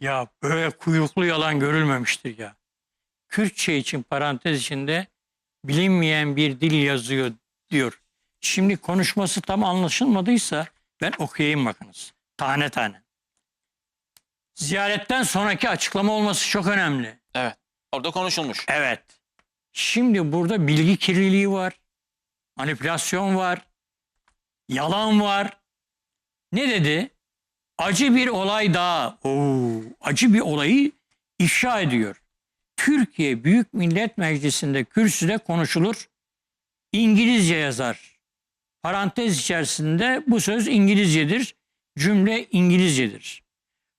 Ya böyle kuyruklu yalan görülmemiştir ya. Kürtçe için parantez içinde bilinmeyen bir dil yazıyor diyor. Şimdi konuşması tam anlaşılmadıysa ben okuyayım bakınız. Tane tane. Ziyaretten sonraki açıklama olması çok önemli. Evet. Orada konuşulmuş. Evet. Şimdi burada bilgi kirliliği var. Manipülasyon var. Yalan var. Ne dedi? Acı bir olay daha. Oo, acı bir olayı ifşa ediyor. Türkiye Büyük Millet Meclisi'nde kürsüde konuşulur. İngilizce yazar. Parantez içerisinde bu söz İngilizcedir. Cümle İngilizcedir.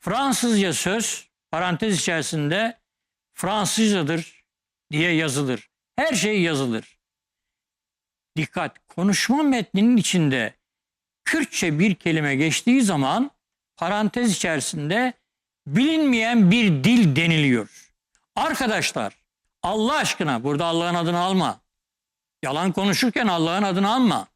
Fransızca söz parantez içerisinde Fransızcadır diye yazılır. Her şey yazılır. Dikkat! Konuşma metninin içinde Kürtçe bir kelime geçtiği zaman parantez içerisinde bilinmeyen bir dil deniliyor. Arkadaşlar Allah aşkına burada Allah'ın adını alma. Yalan konuşurken Allah'ın adını alma.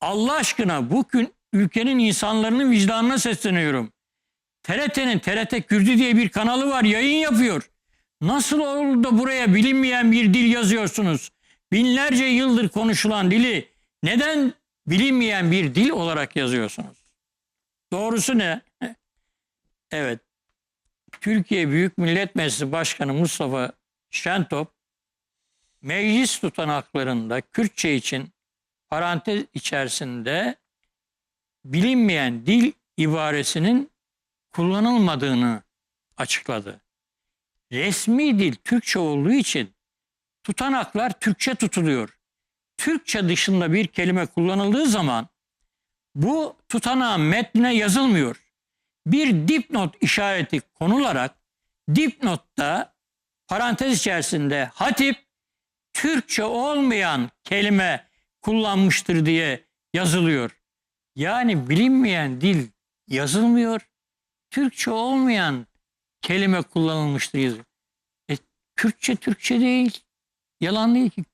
Allah aşkına bugün ülkenin insanların vicdanına sesleniyorum. TRT'nin TRT Kürdü diye bir kanalı var yayın yapıyor. Nasıl olur da buraya bilinmeyen bir dil yazıyorsunuz? Binlerce yıldır konuşulan dili neden bilinmeyen bir dil olarak yazıyorsunuz? Doğrusu ne? Evet. Türkiye Büyük Millet Meclisi Başkanı Mustafa Şentop meclis tutanaklarında Kürtçe için parantez içerisinde bilinmeyen dil ibaresinin kullanılmadığını açıkladı. Resmi dil Türkçe olduğu için tutanaklar Türkçe tutuluyor. Türkçe dışında bir kelime kullanıldığı zaman bu tutanağın metnine yazılmıyor. Bir dipnot işareti konularak dipnotta parantez içerisinde hatip Türkçe olmayan kelime kullanmıştır diye yazılıyor. Yani bilinmeyen dil yazılmıyor. Türkçe olmayan kelime kullanılmıştır yazıyor. E, Kürtçe Türkçe değil. Yalan değil ki.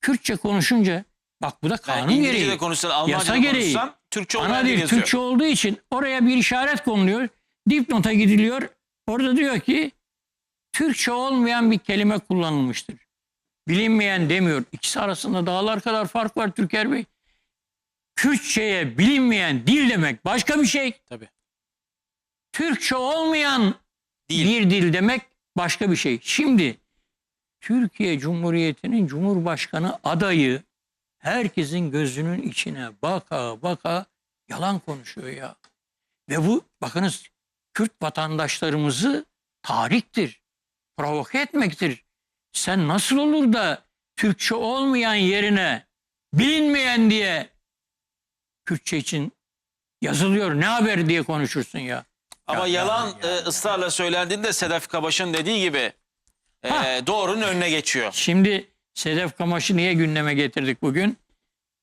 Kürtçe konuşunca bak bu da Yani kanun İngilizce gereği. konuşsan, Yasa Almanca da gereği. konuşsan Türkçe Ana olmayan dil yazıyor. Türkçe olduğu için oraya bir işaret konuluyor. Dipnota gidiliyor. Orada diyor ki Türkçe olmayan bir kelime kullanılmıştır. Bilinmeyen demiyor. İkisi arasında dağlar kadar fark var Türker Bey. Kürtçe'ye bilinmeyen dil demek başka bir şey. Tabii. Türkçe olmayan Dil. bir dil demek başka bir şey. Şimdi Türkiye Cumhuriyeti'nin Cumhurbaşkanı adayı herkesin gözünün içine baka baka yalan konuşuyor ya. Ve bu bakınız Kürt vatandaşlarımızı tariktir. Provoke etmektir. Sen nasıl olur da Türkçe olmayan yerine bilinmeyen diye Kürtçe için yazılıyor ne haber diye konuşursun ya. Ama Ya, yalan ya, ya, e, ısrarla söylendiğinde Sedef Kabaş'ın dediği gibi e, Ha. doğrunun önüne geçiyor. Şimdi Sedef Kamaş'ı niye gündeme getirdik bugün?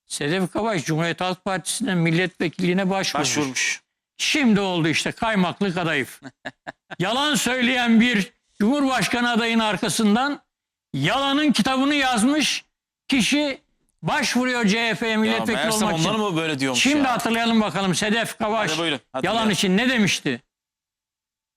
Sedef Kamaş Cumhuriyet Halk Partisi'nden milletvekilliğine başvurmuş. Başvurmuş. Şimdi oldu işte kaymaklı kadayıf. Yalan söyleyen bir Cumhurbaşkanı adayının arkasından yalanın kitabını yazmış kişi başvuruyor CHP'ye milletvekili olmak için. mı böyle diyormuş Şimdi ya? hatırlayalım bakalım Sedef Kavaş Hadi buyurun, yalan hatırlayalım. için ne demişti?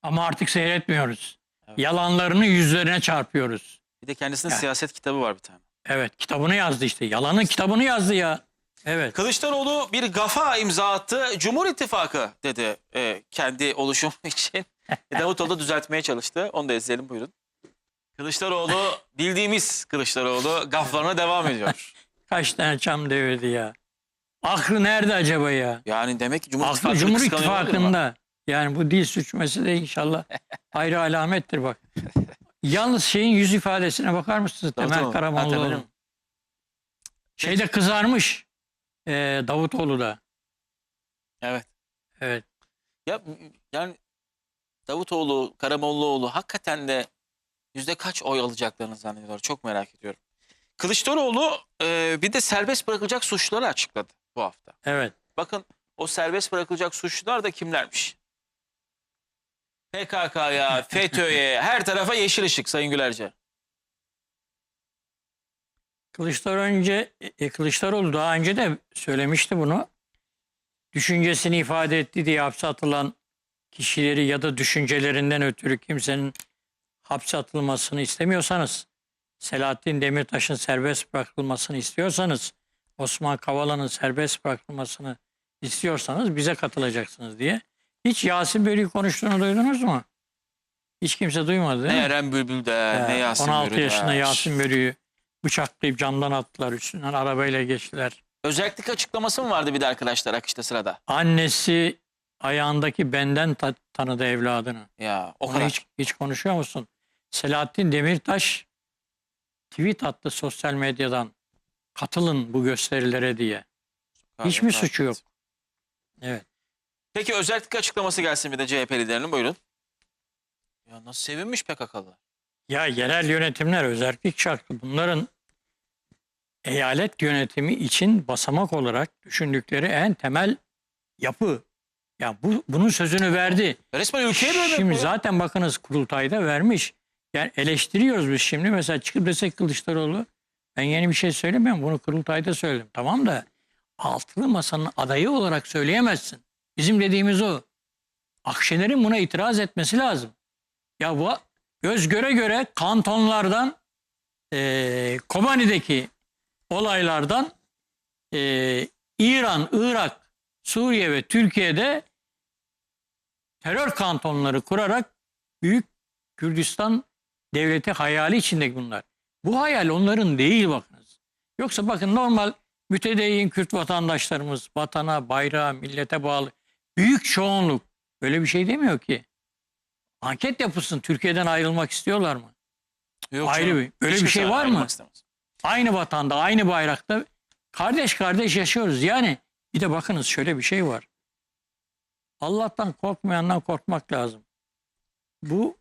Ama artık seyretmiyoruz. Evet. Yalanlarını yüzlerine çarpıyoruz. Bir de kendisinin Ya. siyaset kitabı var bir tane. Evet kitabını yazdı işte. Yalanın kitabını yazdı ya. Evet. Kılıçdaroğlu bir gafa imza attı. Cumhur İttifakı dedi e, kendi oluşum için. E, Davutoğlu da düzeltmeye çalıştı. Onu da izleyelim buyurun. Kılıçdaroğlu bildiğimiz Kılıçdaroğlu gaflarına devam ediyor. Kaç tane çam devirdi ya. Aklı nerede acaba ya? Yani demek ki Cumhur Aklı Cumhur? İttifakı'nda. Yani bu dil suçması da inşallah ayrı alamettir bak. Yalnız şeyin yüz ifadesine bakar mısınız? Temel Davutoğlu. Ha, Karamollaoğlu. Temel. Şeyde kızarmış. E, Davutoğlu da. Evet. Evet. Ya yani Davutoğlu, Karamollaoğlu hakikaten de yüzde kaç oy alacaklarını zannediyorlar. Çok merak ediyorum. Kılıçdaroğlu e, bir de serbest bırakılacak suçluları açıkladı bu hafta. Evet. Bakın o serbest bırakılacak suçlular da kimlermiş? PKK'ya, FETÖ'ye, her tarafa yeşil ışık Sayın Gülerce. Kılıçdaroğlu önce e, Kılıçdaroğlu daha önce de söylemişti bunu. Düşüncesini ifade etti diye hapse atılan kişileri ya da düşüncelerinden ötürü kimsenin hapse atılmasını istemiyorsanız, Selahattin Demirtaş'ın serbest bırakılmasını istiyorsanız, Osman Kavala'nın serbest bırakılmasını istiyorsanız bize katılacaksınız diye. Hiç Yasin Bölü'yü konuştuğunu duydunuz mu? Hiç kimse duymadı değil Ne mi? Eren Bülbül de Ya, ne Yasin 16 Börü de. yaşında Yasin Bölü'yü bıçaklayıp camdan attılar üstünden arabayla geçtiler. Özellik açıklaması mı vardı bir de arkadaşlar akışta sırada? Annesi ayağındaki benden ta- tanıdı evladını. Ya o Onu kadar. hiç, hiç konuşuyor musun? Selahattin Demirtaş tweet attı sosyal medyadan. Katılın bu gösterilere diye. Hiç mi suçu yok? Evet. Peki özellik açıklaması gelsin bir de CHP liderinin buyurun. Ya nasıl sevinmiş PKK'lılar. Ya yerel yönetimler özellik şartı bunların eyalet yönetimi için basamak olarak düşündükleri en temel yapı. Ya bu bunun sözünü verdi. Resmen ülkeye bölmek Şimdi zaten bakınız kurultayda vermiş. Yani eleştiriyoruz biz şimdi. Mesela çıkıp desek Kılıçdaroğlu ben yeni bir şey söylemiyorum. Bunu kurultayda söyledim. Tamam da altılı masanın adayı olarak söyleyemezsin. Bizim dediğimiz o. Akşener'in buna itiraz etmesi lazım. Ya bu göz göre göre kantonlardan eee Kobani'deki olaylardan eee, İran, Irak, Suriye ve Türkiye'de terör kantonları kurarak Büyük Kürdistan devleti hayali içinde bunlar. Bu hayal onların değil bakınız. Yoksa bakın normal mütedeyyin Kürt vatandaşlarımız vatana, bayrağa, millete bağlı büyük çoğunluk böyle bir şey demiyor ki. Anket yapılsın Türkiye'den ayrılmak istiyorlar mı? Yok ayrı canım. bir- öyle Hiç bir şey var mı? istemez. Aynı vatanda, aynı bayrakta kardeş kardeş yaşıyoruz. Yani bir de bakınız şöyle bir şey var. Allah'tan korkmayandan korkmak lazım. Bu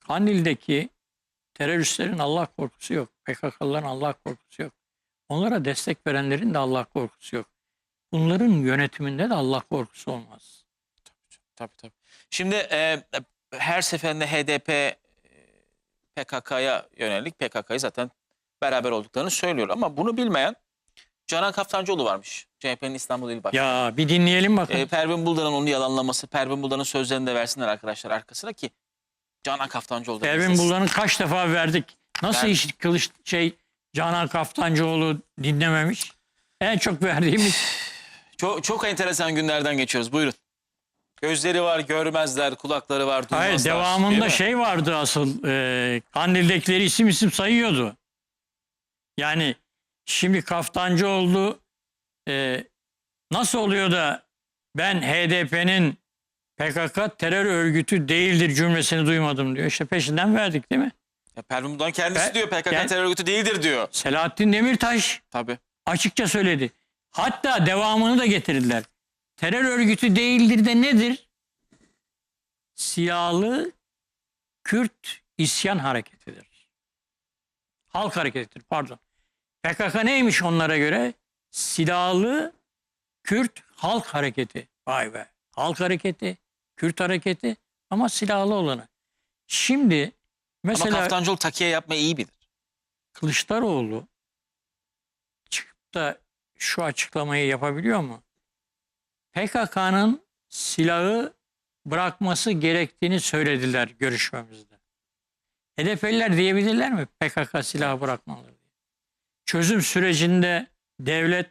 Kandil'deki teröristlerin Allah korkusu yok. PKK'lıların Allah korkusu yok. Onlara destek verenlerin de Allah korkusu yok. Bunların yönetiminde de Allah korkusu olmaz. Tabii tabii. Şimdi e, her seferinde HDP e, PKK'ya yönelik PKK'yı zaten beraber olduklarını söylüyor. Ama bunu bilmeyen Canan Kaftancıoğlu varmış. CHP'nin İstanbul İl Başkanı. Ya bir dinleyelim bakın. E, Pervin Buldan'ın onu yalanlaması, Pervin Buldan'ın sözlerini de versinler arkadaşlar arkasına ki Canan Kaftancıoğlu da Pervin. Buldan'ı kaç defa verdik. Nasıl Ben- iş kılıç şey Canan Kaftancıoğlu dinlememiş? En çok verdiğimiz Çok, çok enteresan günlerden geçiyoruz. Buyurun. Gözleri var, görmezler, kulakları var, duymazlar. Hayır devamında şey vardı asıl e, Kandil'dekileri isim isim sayıyordu. Yani şimdi Kaftancıoğlu e, nasıl oluyor da ben HDP'nin PKK terör örgütü değildir cümlesini duymadım diyor. İşte peşinden verdik değil mi? Ya Pervin Buldan kendisi Ben- diyor PKK ben- terör örgütü değildir diyor. Selahattin Demirtaş Tabii. açıkça söyledi. Hatta devamını da getirdiler. Terör örgütü değildir de nedir? Silahlı Kürt isyan hareketidir. Halk hareketidir pardon. PKK neymiş onlara göre? Silahlı Kürt halk hareketi. Vay be. Halk hareketi, Kürt hareketi ama silahlı olanı. Şimdi Ama mesela Kaftancıoğlu takiye yapmayı iyi bilir. Kılıçdaroğlu çıkıp da şu açıklamayı yapabiliyor mu? PKK'nın silahı bırakması gerektiğini söylediler görüşmemizde. HDP'liler diyebilirler mi PKK silahı bırakmalı diye? Çözüm sürecinde devlet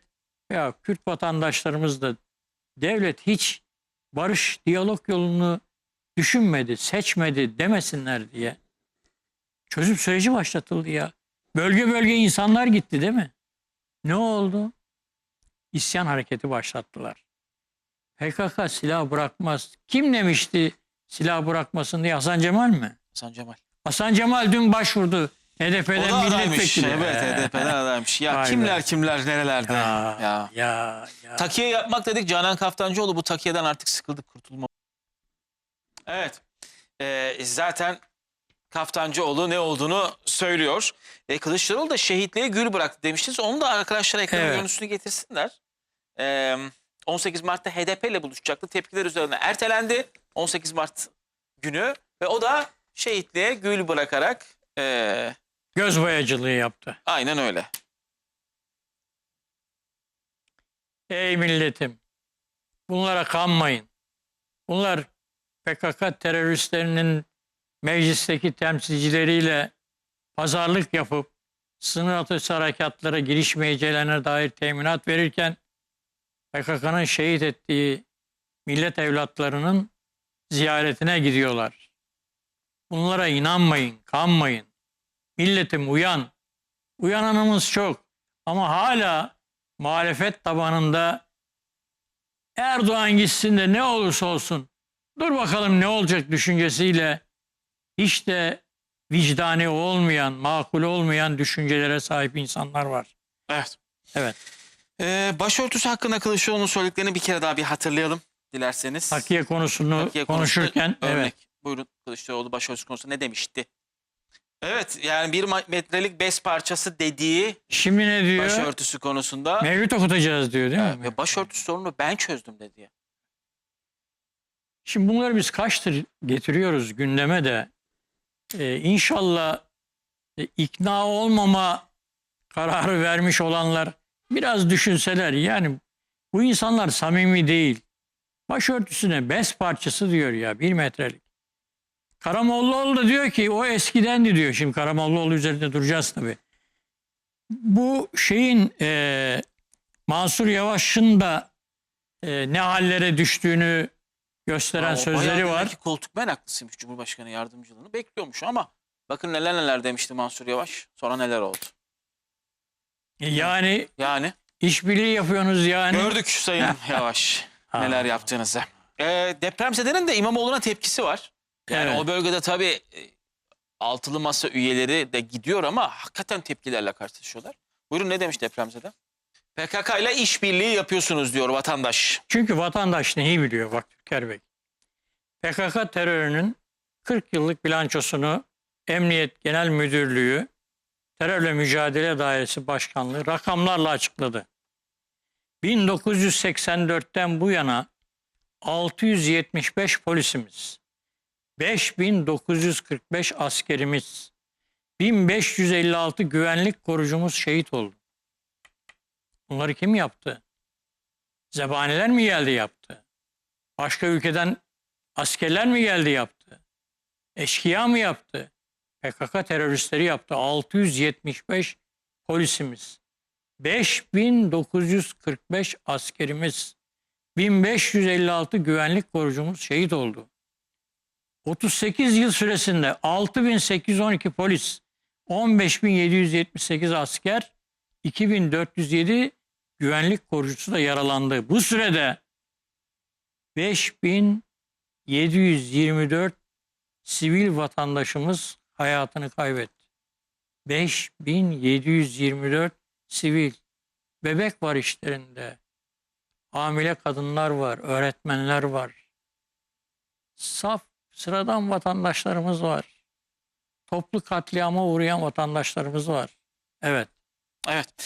veya Kürt vatandaşlarımız da devlet hiç barış, diyalog yolunu düşünmedi, seçmedi demesinler diye. Çözüm süreci başlatıldı ya. Bölge bölge insanlar gitti değil mi? Ne oldu? İsyan hareketi başlattılar. PKK silah bırakmaz. Kim demişti silah bırakmasın diye Hasan Cemal mi? Hasan Cemal. Hasan Cemal dün başvurdu. HDP'den milletvekili. Evet HDP'den adaymış. Ya Vay kimler be. kimler nerelerde. Ya, Ya. ya, ya. Takiye yapmak dedik. Canan Kaftancıoğlu bu takiyeden artık sıkıldık kurtulma. Evet. Ee, zaten Kaftancıoğlu ne olduğunu söylüyor. E, Kılıçdaroğlu da şehitliğe gül bıraktı demiştiniz. Onu da arkadaşlar ekranın Evet. görüntüsünü getirsinler. Ee, 18 Mart'ta HDP ile buluşacaktı. Tepkiler üzerine ertelendi. 18 Mart günü ve o da şehitliğe gül bırakarak e, Göz boyacılığı yaptı. aynen öyle. Ey milletim. Bunlara kanmayın. Bunlar PKK teröristlerinin meclisteki temsilcileriyle pazarlık yapıp sınır ötesi harekatlara girişmeyeceğine dair teminat verirken PKK'nın şehit ettiği millet evlatlarının ziyaretine gidiyorlar. Bunlara inanmayın, kanmayın. Milletim uyan. Uyananımız çok. Ama hala muhalefet tabanında Erdoğan gitsin de ne olursa olsun dur bakalım ne olacak düşüncesiyle hiç de vicdani olmayan, makul olmayan düşüncelere sahip insanlar var. Evet. Evet. Ee, başörtüsü hakkında Kılıçdaroğlu'nun söylediklerini bir kere daha bir hatırlayalım dilerseniz. Takiye konusunu konusunda konuşurken örnek. evet. Buyurun Kılıçdaroğlu başörtüsü konusunda ne demişti? Evet yani bir ma- metrelik bez parçası dediği Şimdi ne diyor? başörtüsü konusunda Mevlüt okutacağız diyor değil mi? ve başörtüsü sorununu ben çözdüm dedi. Şimdi bunları biz kaçtır getiriyoruz gündeme de Ee, inşallah e, ikna olmama kararı vermiş olanlar biraz düşünseler. Yani bu insanlar samimi değil. Başörtüsüne bez parçası diyor ya bir metrelik. Karamollaoğlu da diyor ki o eskidendi diyor. Şimdi Karamollaoğlu üzerinde duracağız tabii. Bu şeyin e, Mansur Yavaş'ın da e, ne hallere düştüğünü gösteren o sözleri var. koltuk meraklısıymış Cumhurbaşkanı yardımcılığını bekliyormuş ama bakın neler neler demişti Mansur Yavaş. Sonra neler oldu. Yani Yani işbirliği yapıyorsunuz yani. gördük Sayın Yavaş Ha. neler yaptığınızı. Ee, depremzedenin de İmamoğlu'na tepkisi var. Yani Evet. o bölgede tabii e, altılı masa üyeleri de gidiyor ama hakikaten tepkilerle karşılaşıyorlar. Buyurun ne demiş depremzede? PKK ile işbirliği yapıyorsunuz diyor vatandaş. Çünkü vatandaş neyi biliyor bak Türker Bey. PKK terörünün 40 yıllık bilançosunu Emniyet Genel Müdürlüğü Terörle Mücadele Dairesi Başkanlığı rakamlarla açıkladı. 1984'ten bu yana 675 polisimiz, 5945 askerimiz, 1556 güvenlik korucumuz şehit oldu. Bunları kim yaptı? Zebaniler mi geldi yaptı? Başka ülkeden askerler mi geldi yaptı? Eşkıya mı yaptı? PKK teröristleri yaptı. 675 polisimiz, 5945 askerimiz, 1556 güvenlik korucumuz şehit oldu. 38 yıl süresinde 6812 polis, 15778 asker, 2407 güvenlik korucusu da yaralandı. Bu sürede 5724 sivil vatandaşımız hayatını kaybetti. 5724 sivil. Bebek var işlerinde. Hamile kadınlar var, öğretmenler var. Saf, sıradan vatandaşlarımız var. Toplu katliama uğrayan vatandaşlarımız var. Evet. Evet.